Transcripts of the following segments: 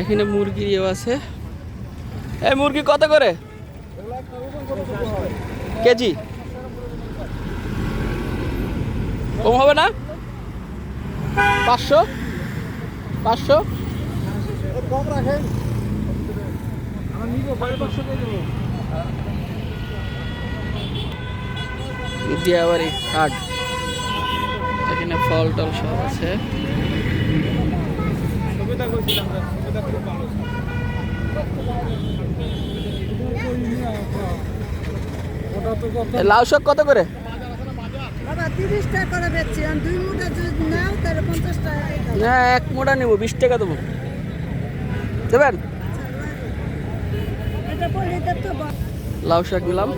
এখানে মুরগির ইয়েও আছে। এই মুরগি কত করে? কেজি? কম হবে না? পাঁচশো? পাঁচশো? কম রাখেন এখানে ফল টল সব আছে সুবিধা করছিলাম সুবিধা খুব ভালো ওটা তো কত এ লাউ শাক কত করে? বাবা তিরিশ টাকা করে বেচছি। আর দুই মুঠা যদি নাও তাহলে পঞ্চাশ টাকা দিয়ে না এক মোটা নেব বিশ টাকা দেবো। দেবেন? লাউ শাক দিলাম।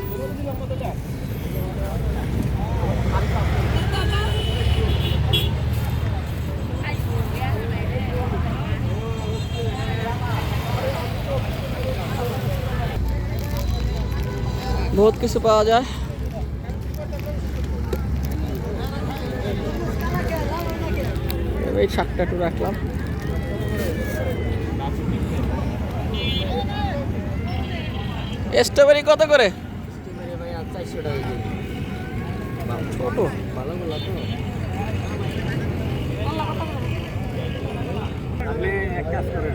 বহুত কিছু পাওয়া যায়। এই শাকটা একটু রাখলাম। স্ট্রবেরি কত করে? ছোট। আপনি এক কাজ করেন।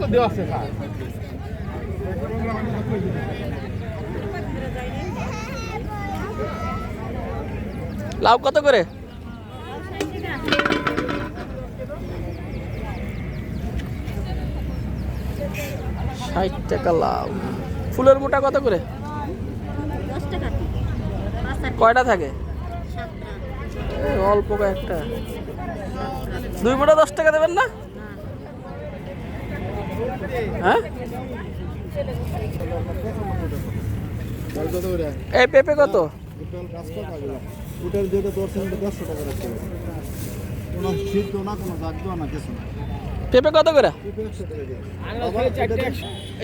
তো দেওয়া আছে স্যার লাউ কত করে? ষাট টাকা লাউ। ফুলের মোটা কত করে? কয়টা থাকে? অল্প একটা দুই মোটা দশ টাকা দেবেন না? হ্যাঁ? এই পেঁপে কত? পেঁপে কত করে?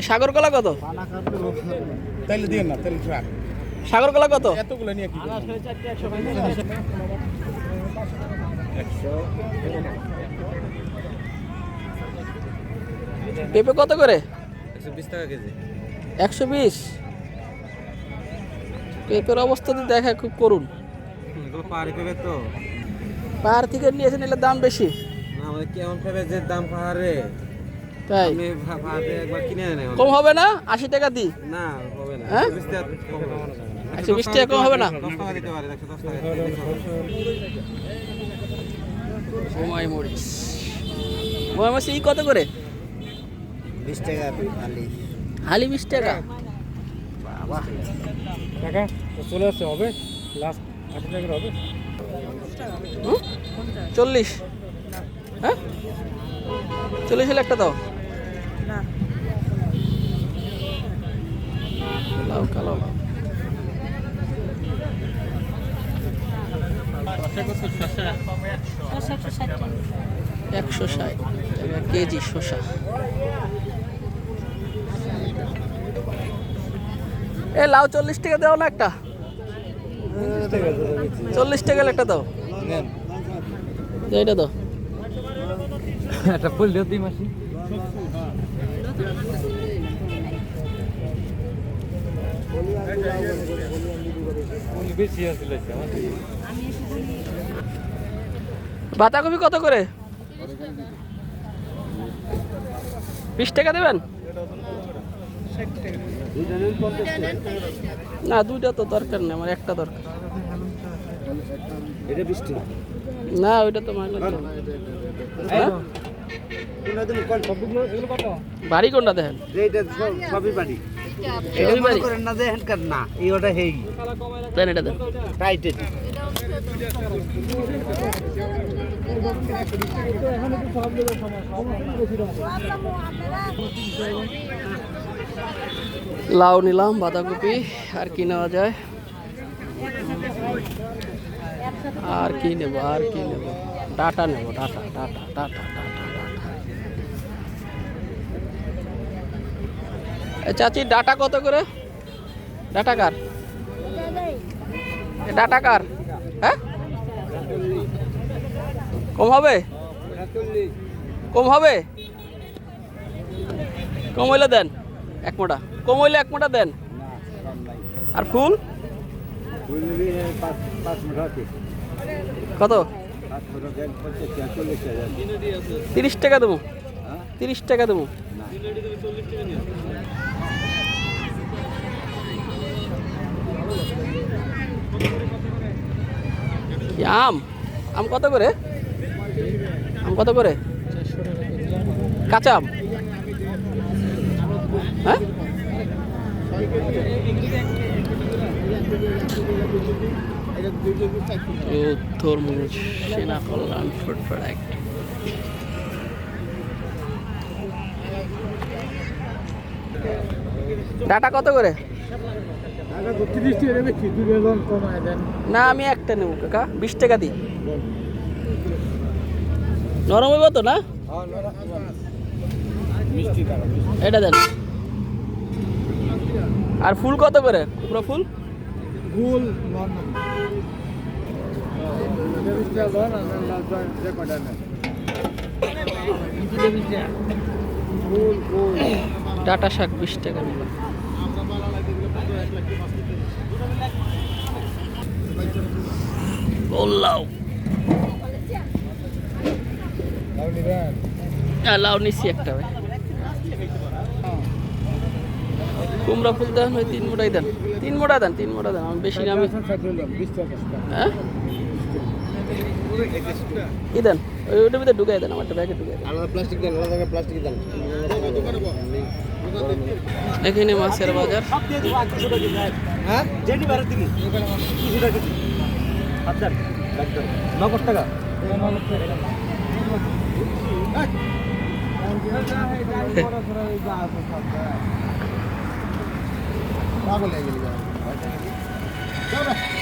সাগর কলা কত। তাইলে না। তাইলে সাগর কলা কত? এতগুলো নিয়ে কি পেঁপে কত করে? একশো বিশ টাকা কেজি। একশো বিশ? পেঁপের অবস্থা তো দেখা খুব করুন পাহাড়ি পেঁপে তো। পাহাড় থেকে নিয়েছেন এলে দাম বেশি। আমাদের কেমন পেঁপে যে দাম পাহাড়ে? তাই? আপনি ভা- পাহাড়ে একবার কিনে আনে কম হবে না? আশি টাকা দিই। না হবে না। হ্যাঁ? একশো বিশ টাকা কম হবে না। মরিচ মরিচ ই কত করে? বিশ টাকা খালি হালি বিশ টাকা? টাকা তো চলে আসছে হবে? লাস্ট আশি টাকার হবে? হুম? চল্লিশ? হ্যাঁ? চল্লিশ হলে একটা দাও। না। লাউ কালো। লাউ একশো ষাট টাকা টাকা কেজি শসা। এ লাউ চল্লিশ টাকা দাও না একটা? চল্লিশ টাকা একটা দাও। এইটা দাও। একটা ফুল দিও দুই মাসি। বাঁধাকপি কত করে? বিশ টাকা দেবেন? না দুইটা তো দরকার নেই আমার একটা দরকার। এটা বিশ টাকা না ওইটা তো মাইনে হ্যাঁ? এগুলো কত বাড়ি কোনটা দেখেন? এইটা সবই বাড়ি। সবই লাউ নিলাম, বাঁধাকপি, আর কি নেওয়া যায়? আর কি নেব, আর কি নেব? ডাটা নেব, ডাটা ডাটা ডাটা চাচি, ডাটা কত করে? ডাটা কার? ডাটা কার? হ্যাঁ? কম হবে? কম হবে? কম হইলে দেন। এক মোটা। কম হইলে এক মোটা দেন। আর ফুল? কত? তিরিশ টাকা দেবো। হ্যাঁ? তিরিশ টাকা দেবো। কি আম? আম কত করে? আম কত করে? কাঁচা আম। হ্যাঁ? তরমুজ সেনা কল্যাণ ফুড প্রোডাক্ট ডাটা কত করে? না আমি একটা নেব কাকা। বিশ টাকা দিই। নরম হইব তো না? এটা দেন। আর ফুল কত করে? পুরো ফুল? ফুল ডাটা শাক বিশ টাকা নিল। লাউ হ্যাঁ লাউ নিচ্ছি একটা ভাই। কুমড়া ফুল দেন ওই তিন মোটাই দেন। তিন মোটা দেন তিন মোটা দেন আমি বেশি না আমি বিশ টাকা হ্যাঁ দেন? ওই ওইটার ভিতরে ঢুকাই দেন আমারটা ব্যাগে ঢুকাই দেন। প্লাস্টিক দেন আলাদা প্লাস্টিক দেন। এখানে মাছের বাজার। হ্যাঁ? কিছু টাকা কেজি আচ্ছা নগদ টাকা भाग ले जाएगी